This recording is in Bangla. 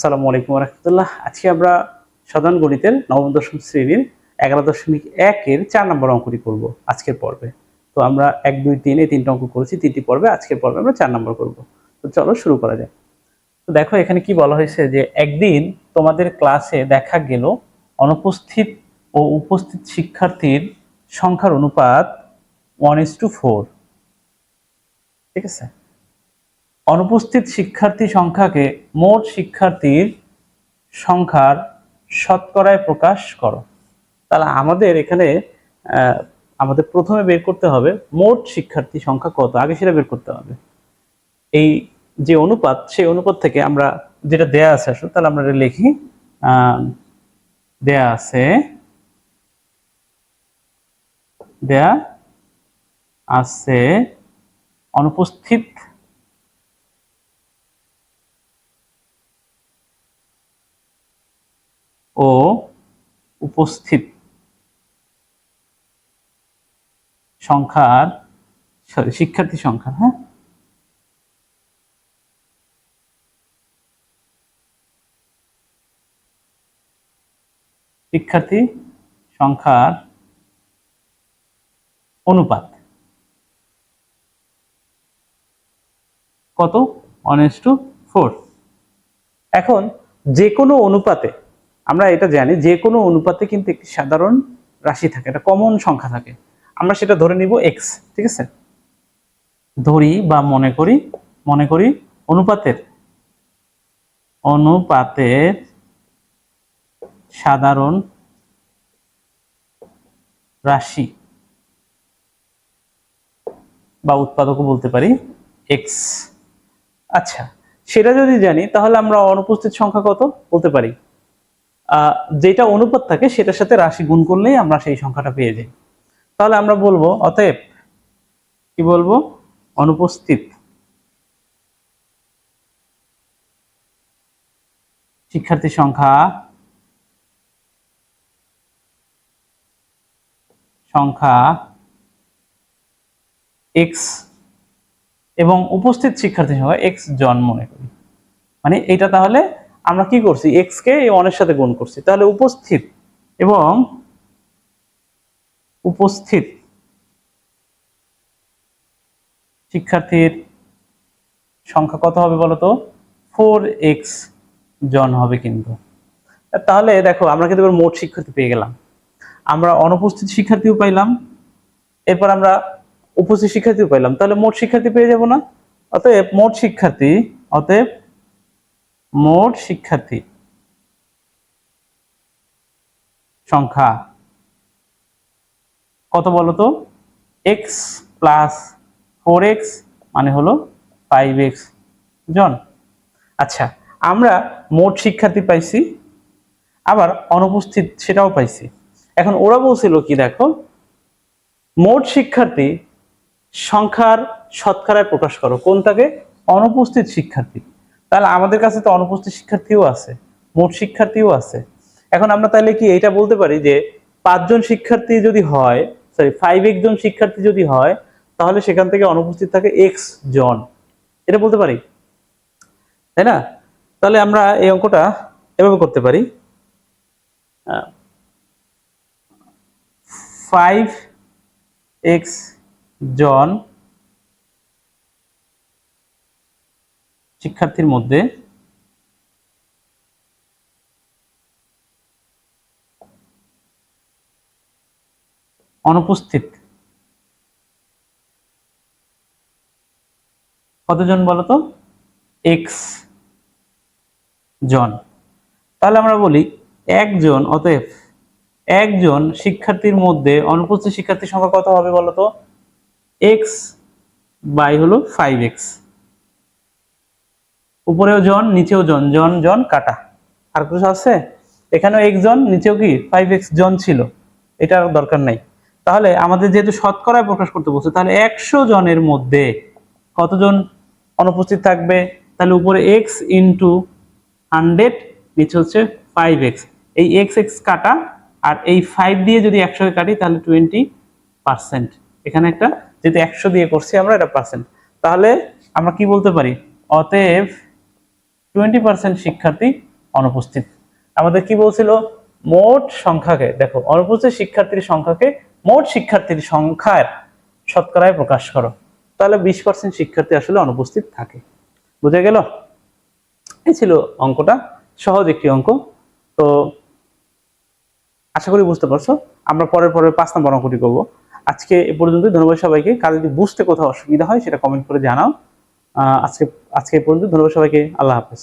আসসালামু আলাইকুম রহমতুল্লাহ। আজকে আমরা সাধারণ গণিতের নবম দশম শ্রেণির এগারো দশমিক একের চার নম্বর অঙ্কটি করব আজকের পর্বে। তো আমরা এক, দুই, তিন এই তিনটা অঙ্ক করেছি, তিনটি পর্বে আজকের পর্বে আমরা চার নম্বর করব। তো চলো শুরু করা যায় তো দেখো, এখানে কি বলা হয়েছে যে একদিন তোমাদের ক্লাসে দেখা গেল অনুপস্থিত ও উপস্থিত শিক্ষার্থীর সংখ্যার অনুপাত ওয়ান ইস টু ফোর ঠিক আছে? অনুপস্থিত শিক্ষার্থী সংখ্যাকে মোট শিক্ষার্থীর সংখ্যার শতকরায় প্রকাশ করো। তাহলে আমাদের এখানে আমাদের প্রথমে বের করতে হবে মোট শিক্ষার্থী সংখ্যা কত, আগে সেটা বের করতে হবে। এই যে অনুপাত, সেই অনুপাত থেকে আমরা যেটা দেয়া আছে আসলে তাহলে আমরা লিখি। দেয়া আছে দেয়া আছে অনুপস্থিত ও উপস্থিত। সংখ্যার, সরি, শিক্ষার্থী সংখ্যা হ্যাঁ? শিক্ষার্থী সংখ্যার অনুপাত। কত? অনেস টু ফোর এখন যে কোনো অনুপাতে আমরা এটা জানি, যে কোনো অনুপাতে কিন্তু একটি সাধারণ রাশি থাকে, একটা কমন সংখ্যা থাকে। আমরা সেটা ধরে নিব এক্স ঠিক আছে? ধরি বা মনে করি মনে করি অনুপাতের। অনুপাতের সাধারণ রাশি বা উৎপাদকও বলতে পারি এক্স আচ্ছা সেটা যদি জানি, তাহলে আমরা অনুপস্থিত সংখ্যা কত বলতে পারি? যেটা অনুপাত থাকে সেটার সাথে রাশি গুণ করলেই আমরা সেই সংখ্যাটা পেয়ে যাই। তাহলে আমরা বলব, অতএব কি বলব? অনুপস্থিত। শিক্ষার্থী সংখ্যা সংখ্যা এক্স এবং উপস্থিত শিক্ষার্থী সংখ্যা এক্স জন করি মানে এটা তাহলে আমরা কি করছি? এক্স কে এই অনের সাথে গুণ করছি। তাহলে উপস্থিত এবং উপস্থিত শিক্ষার্থীর সংখ্যা কত হবে বলতো? ফোর এক্স জন হবে কিন্তু। তাহলে দেখো, আমরা কিন্তু মোট শিক্ষার্থী পেয়ে গেলাম। আমরা অনুপস্থিত শিক্ষার্থীও পাইলাম। এরপর আমরা উপস্থিত শিক্ষার্থীও পাইলাম। তাহলে মোট শিক্ষার্থী পেয়ে যাব না? অতএব মোট শিক্ষার্থী, অতএব মোট শিক্ষার্থী সংখ্যা কত বলতো এক্স প্লাস ফোর এক্স মানে হলো ফাইভ এক্স জন? আচ্ছা আমরা মোট শিক্ষার্থী পাইছি, আবার অনুপস্থিত সেটাও পাইছি। এখন ওরা বলছিল কি দেখো, মোট শিক্ষার্থী সংখ্যার শতকরায় প্রকাশ করো। কোনটাকে? অনুপস্থিত শিক্ষার্থী। তাহলে আমাদের কাছে তো অনুপস্থিত শিক্ষার্থীও আছে, মোট শিক্ষার্থীও আছে। এখন আমরা তাহলে কি এটা বলতে পারি যে পাঁচজন শিক্ষার্থী যদি হয় সরি ফাইভ একজন শিক্ষার্থী যদি হয়, তাহলে সেখান থেকে অনুপস্থিত থাকে এক্স জন। এটা বলতে পারি? তাই না? তাহলে আমরা এই অঙ্কটা এভাবে করতে পারি। ফাইভ এক্স জন শিক্ষার্থীর মধ্যে অনুপস্থিত কতজন বলতো? এক্স জন। তাহলে আমরা বলি একজন, অতএব একজন শিক্ষার্থীর মধ্যে অনুপস্থিত শিক্ষার্থীর সংখ্যা কত হবে বলতো? এক্স বাই হলো ফাইভ এক্স উপরেও জন, নিচেও জন জন জন, কাটা। আর কিছু আছে? এখানেও এক জন, নিচেও কি? ফাইভ এক্স জন ছিল। এটা আর দরকার নাই। তাহলে আমাদের যেহেতু শতকরায় প্রকাশ করতে বলছে, তাহলে একশো জনের মধ্যে কতজন অনুপস্থিত থাকবে? তাহলে উপরে এক্স ইন্টু হান্ড্রেড নিচে হচ্ছে ফাইভ এক্স এই এক্স এক্স কাটা, আর এই ফাইভ দিয়ে যদি একশোকে কাটি, তাহলে টোয়েন্টি পার্সেন্ট এখানে একটা, যেহেতু একশো দিয়ে করছি আমরা, এটা পার্সেন্ট তাহলে আমরা কি বলতে পারি? অতএব টোয়েন্টি পার্সেন্ট শিক্ষার্থী অনুপস্থিত। আমাদের কি বলছিল? মোট সংখ্যাকে, দেখো, অনুপস্থিত শিক্ষার্থীর সংখ্যাকে মোট শিক্ষার্থীর সংখ্যার শতকরায় প্রকাশ করো। তাহলে বিশ পার্সেন্ট শিক্ষার্থী আসলে অনুপস্থিত থাকে। বুঝে গেল? এই ছিল অঙ্কটা, সহজ একটি অঙ্ক। তো আশা করি বুঝতে পারছ। আমরা পরের পরের পাঁচ নম্বর অঙ্কটি করব। আজকে এ পর্যন্ত ধন্যবাদ সবাইকে। কাল যদি বুঝতে কোথাও অসুবিধা হয়, সেটা কমেন্ট করে জানাও। আজকে আজকে পর্যন্ত ধন্যবাদ সবাইকে। আল্লাহ হাফেজ।